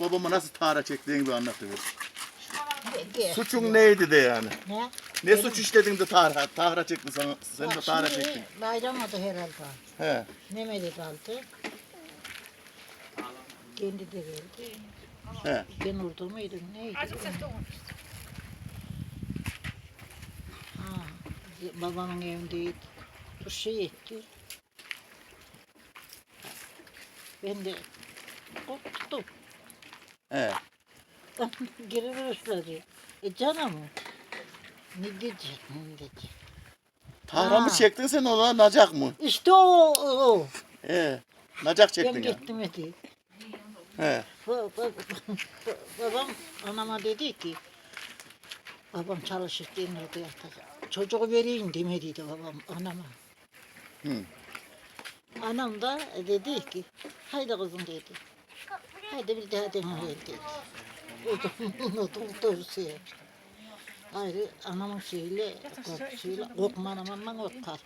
babama nasıl tahra çektiğini bir anlatıver. Gel. Suçun neydi de yani? Ne? Ne suç işledin de tahra, tahra çekti sana, sen de Bak tahra şimdi çektin. Bayramada herhalde. He. Nemeli kaldı. Kendi de geldi. He. Ben orada mıydım? Neydi? Ha, babamın evindeydi. Dur şey etti. Ben de korktum. He. Geri başladı. E canım. Ne diyecek? Ne diyecek? Tahra mı Ha. çektin sen ona nacak mı? İşte o, o. He. Nacak Ben çektin ya. gittim dedi. He. Ba- ba- Babam anama dedi ki babam çalışır denirdi yatacak. Çocuğu vereyim demediydi babam anama. Hı. Anam da dedi ki haydi kızım dedi. Haydi bir daha deneyelim. O da unutuldu şey. Ayrı anamın şeyle, korkusuyla, korkma anamdan korkar.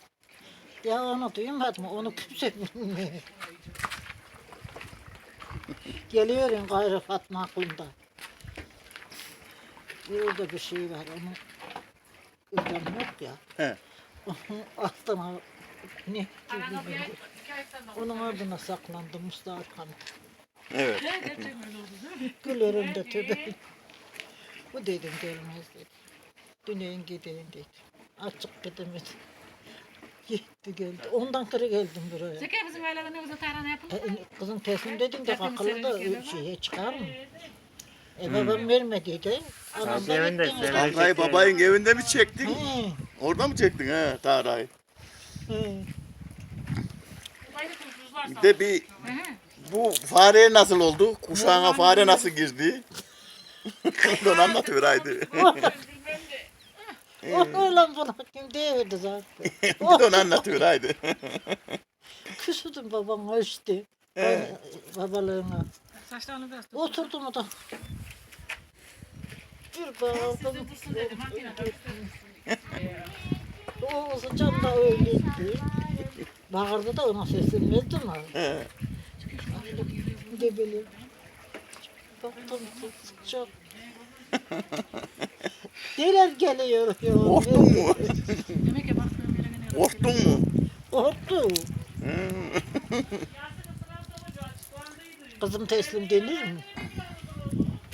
Ya onu duymadım, onu kimse bilmiyor. Geliyorum gayrı Fatma aklımda. Bir orada bir şey var, onu Ödem yok ya. He. Onun altına ne. Onun ardına saklandı Mustafa Hanım. Evet. Gülerim de tövbe. Bu dedim gelmez dedi. Düneyim gideyim dedi. Açık gidemedi. Gitti geldi. Ondan sonra geldim buraya. Zeki bizim ailede ne güzel tarhana yapılır. E, kızım teslim dedim de akıllı da şeye çıkar mı? E babam vermediydi. Anam da Evinde, gitti. babayın evinde mi çektin? He, Orada mı çektin he tahrayı? he. Bir de bir bu fare nasıl oldu? Kuşağına fare nasıl girdi? Ondan anlatıver haydi. O öyle buna kim değildi zaten. bir de onu anlatıver haydi. Küsüdüm babam işte. He. Babalığına. Saçlarını biraz tut. Oturdu mu da. Bir bağırdım. Dursun dedi makinede. O can da öyleydi. Bağırdı da ona mi? He. Bileyim. Baktım çok. Neler geliyor ya. Korktun mu? Demek ki baktığım yere gene Korktun mu? Korktu. Kızım teslim denir mi?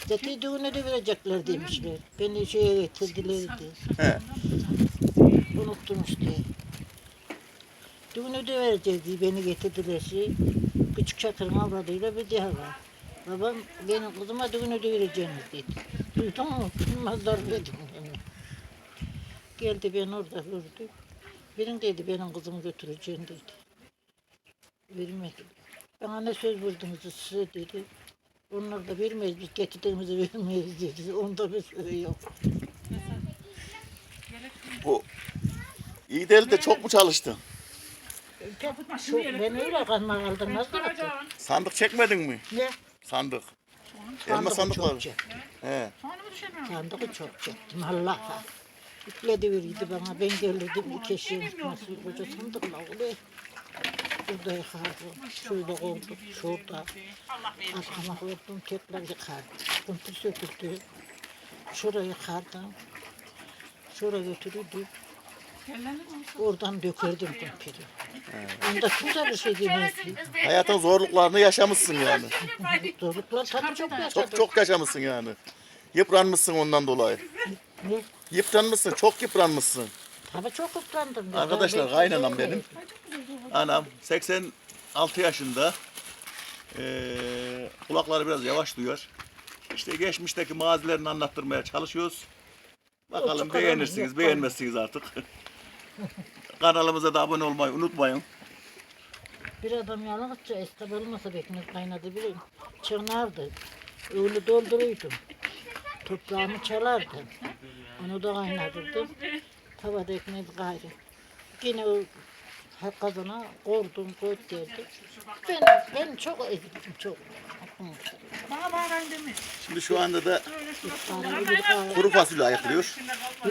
Zeki düğüne de verecekler demişler. Beni şeye getirdiler diye. Unuttum işte. Düğünü de vereceğiz diye beni getirdiler şey. Küçük çakırın avradıyla bir daha var. Babam benim kızıma düğünü de vereceğiniz dedi. Duydun mu? Bilmezler dedim. Yani. Geldi ben orada gördü. Benim dedi benim kızımı götüreceğim dedi. Vermedi. Bana ne söz verdiniz size dedi. Onlar da vermeyiz biz getirdiğimizi vermeyiz dedi. Onda bir şey yok. Bu iyi değil de çok mu çalıştın? Ben öyle kanma kaldım. Nasıl? Sandık çekmedin mi? Ne? Sandık. Elma çok çektim. He. Sandığı çok çektim. Allah Üfledi veriydi bana. Ben gelirdim iki eşeğin nasıl koca sandıkla oluyor. Burada yıkardım. Şurada koydum. Şurada. Arkama koydum. Tekrar yıkardım. Kuntür söküldü. Şuraya yıkardım. Şuraya götürürdüm. Oradan dökerdim kumpiri. Onda kimse bir şey demez ki. Hayatın zorluklarını yaşamışsın yani. Zorluklar tabii çok yaşadım. Çok çok yaşamışsın yani. Yıpranmışsın ondan dolayı. Ne? Yıpranmışsın, çok yıpranmışsın. Tabii çok utlandım. ben. Arkadaşlar Ben- kaynanam benim. Anam 86 yaşında. Ee, kulakları biraz yavaş duyuyor. İşte geçmişteki mazilerini anlattırmaya çalışıyoruz. Bakalım beğenirsiniz, beğenmezsiniz artık. Kanalımıza da abone olmayı unutmayın. Bir adam yalnızca esnaf olmasa bekmez kaynadı bilin. Çınardı. Öyle dolduruyordum. Toprağını çalardım. Onu da kaynatırdım. Tavada ekmeği gayrı. Yine o ha- kazana koydum, koyup geldi. Ben, ben çok ezildim, çok. Demiş. Şimdi şu anda da kuru fasulye ayıklıyor.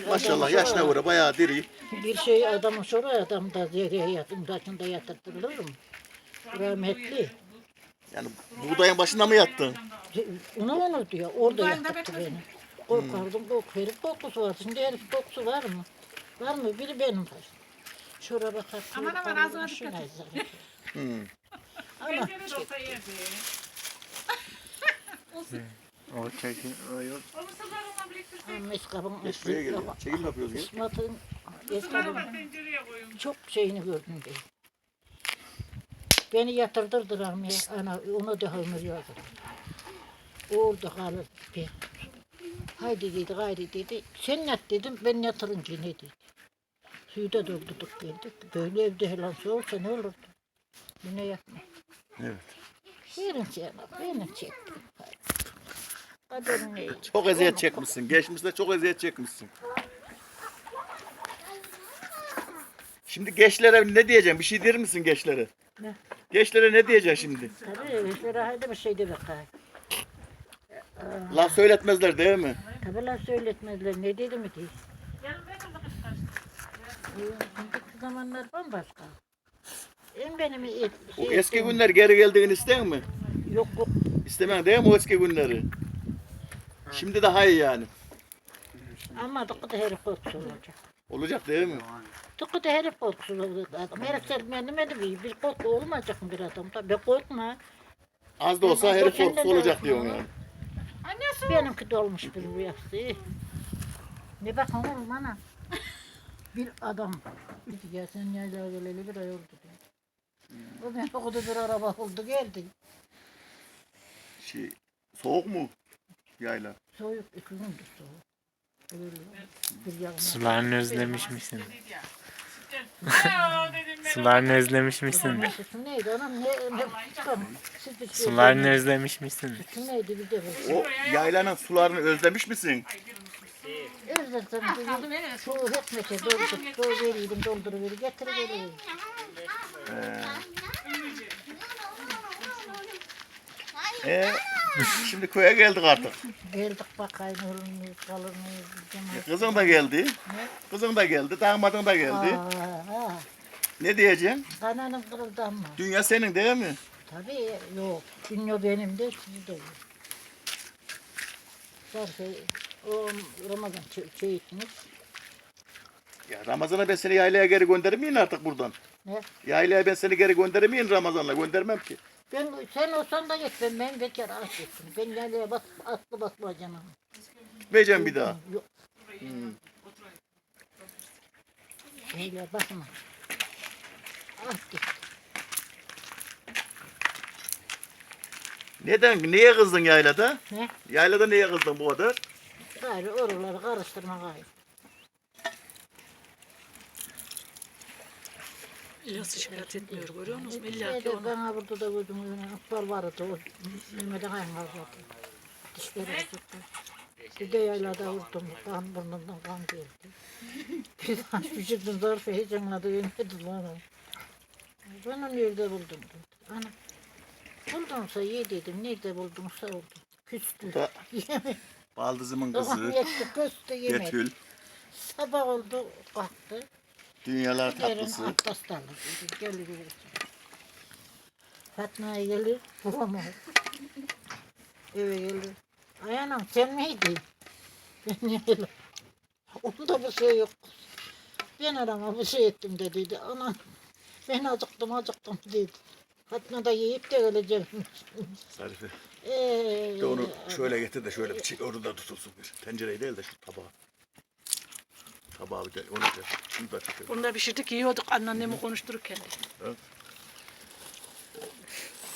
Maşallah yaşına göre bayağı diri. bir şey adamın sonra adam da yere yatın başında yatırtılır mı? Rahmetli. Yani buğdayın başında mı yattın? Ona onu diyor. Orada bekledim. beni. Korkardım korku. Herif kokusu var. Şimdi herif kokusu var mı? Var mı? Biri benim var. Şuraya bakar. Aman aman, ağzına dikkat et. Hmm. Ama Pencere de olsa yerdi. O çekin. O yok. Ona yapıyoruz gel. Koyun. çok şeyini gördüm diye. Beni yatırdırdılar mı? Ana onu da ömür yazdı. Orada kalır bir. Haydi dedi, haydi dedi. Sen yat dedim, ben yatırınca ne dedi. Suyu da doldurduk geldik. Böyle evde helal su olsa ne olurdu? Yine yapma. Evet. Verin sana, verin çektim. Çok eziyet çekmişsin. Geçmişte çok eziyet çekmişsin. Şimdi gençlere ne diyeceğim? Bir şey der misin gençlere? Ne? Gençlere ne diyeceksin şimdi? Tabii, şöyle haydi bir şey de bakayım. Laf söyletmezler değil mi? Tabii lan söyletmezler, ne dedi mi diye. Şimdiki zamanlar bambaşka. En benim et, O şey eski ettiğim- günler geri geldiğini ister mi? Yok yok. İstemem değil mi o eski günleri? Şimdi daha iyi yani. Ama tıkı da herif korkusu olacak. Olacak değil mi? Tıkı da herif korkusu olacak adam. Herif sevmedim de bir, bir korku olmayacak mı bir adam? Tabii korkma. Az da olsa Ben- herif de korkusu olacak diyorsun diyorum yani. Annesi. Benimki de olmuş bir rüyası. Ne bak oğlum ana. Bir adam. Dedi ya sen nerede geleli bir ay oldu diyor. O ben okudu bir araba oldu geldi. Şey, soğuk mu? Yayla. Soğuk gündür soğuk. Öyle bir yağmur. Sularını özlemiş misin? Sularını özlemiş misin? Neyse neydi anam ne ne çıkalım. Siz bir şey Sularını özlemiş misin? Şu neydi bir de bu. O yaylanın sularını özlemiş misin? Özledim dedim. Şu hekmete doldur, dolduruverdim, dolduruverdim, getiriverdim. Ee, şimdi köye geldik artık. Geldik bakayım olur muyuz, kalır mıyız? Kızın da geldi. Ne? Kızın da geldi, damadın da geldi. Aa, Ne diyeceksin? kananım kırıldı ama. Dünya senin değil mi? Tabii yok. Dünya benim de siz de yok. Zaten o Ramazan çe- çeyitiniz. Ya Ramazan'a ben seni yaylaya geri göndermeyeyim artık buradan. Ne? Yaylaya ben seni geri göndermeyeyim Ramazan'la. Göndermem ki. Ben sen olsan da git ben ben bekar aç ettim. Ben yerlere bas atlı basma canım. Gitmeyeceğim bir daha. Yok. Öyle bakma. Ah. Neden? Niye kızdın yaylada? Ne? Yaylada niye kızdın bu kadar? Gayrı oraları karıştırma gayrı. İlyas şikayet etmiyor görüyor musun? İlla ki ona. bana burada da önüne akbar vardı. O Mehmet'e kayın vardı. Dişleri tuttu. Bir de yaylada vurdum. Kan burnundan kan geldi. Bir taş pişirdim zarfı heyecanladı. Yemedi bana. Ben onu nerede buldum. Ana. Buldumsa ye dedim. Nerede buldumsa oldu. Küstü. Yemedi. Baldızımın kızı. küstü yemedi. Betül. Sabah oldu kalktı. Dünyalar Yarın tatlısı. Alır. dedi, Gelir gelir. Fatma'ya gelir. Bulamaz. Eve gelir. Ay anam sen miydin? Ben niye öyle? Onda bir şey yok. Ben arama bir şey ettim dediydi. Anam ben acıktım acıktım dedi. Fatma da yiyip de öleceğim. Zarife. Ee, de onu şöyle getir de şöyle bir çek, orada tutulsun bir. Tencereyi değil de şu tabağı. Tabağı bir de onu da şunu da çekelim. Bunu da pişirdik yiyorduk anneannemi konuştururken.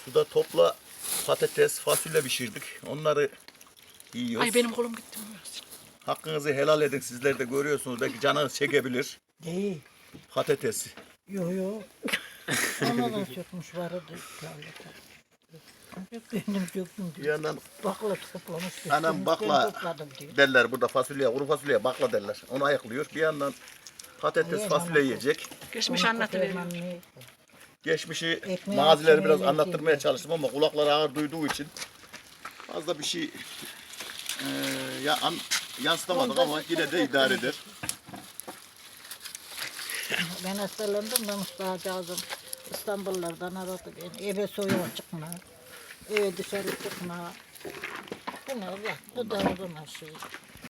Suda topla patates, fasulye pişirdik. Onları yiyoruz. Ay benim kolum gitti. Hakkınızı helal edin. Sizler de görüyorsunuz. Belki canınız çekebilir. Değil. Patatesi. Yo yo. Ona da sökmüş vardı. Benim söktüm Bir diyor. yandan Bakla toplamış. Anam götürmüş, bakla. Ben topladım diyor. derler burada fasulye, kuru fasulye bakla derler. Onu ayıklıyor. Bir yandan patates, fasulye yiyecek. Geçmiş anlatıveriyor. koparmam ne? Geçmişi, Ekmeği mazileri biraz yemek anlattırmaya yiyecek. çalıştım ama kulakları ağır duyduğu için fazla bir şey eee, ya, an, yansıtamadık ama yine de idare yok. eder. Ben hastalandım da Mustafa Cazım İstanbullardan aradı beni. Eve soyuğa çıkma. eve dışarı çıkma. Bu ne bak, bu da zaman şey.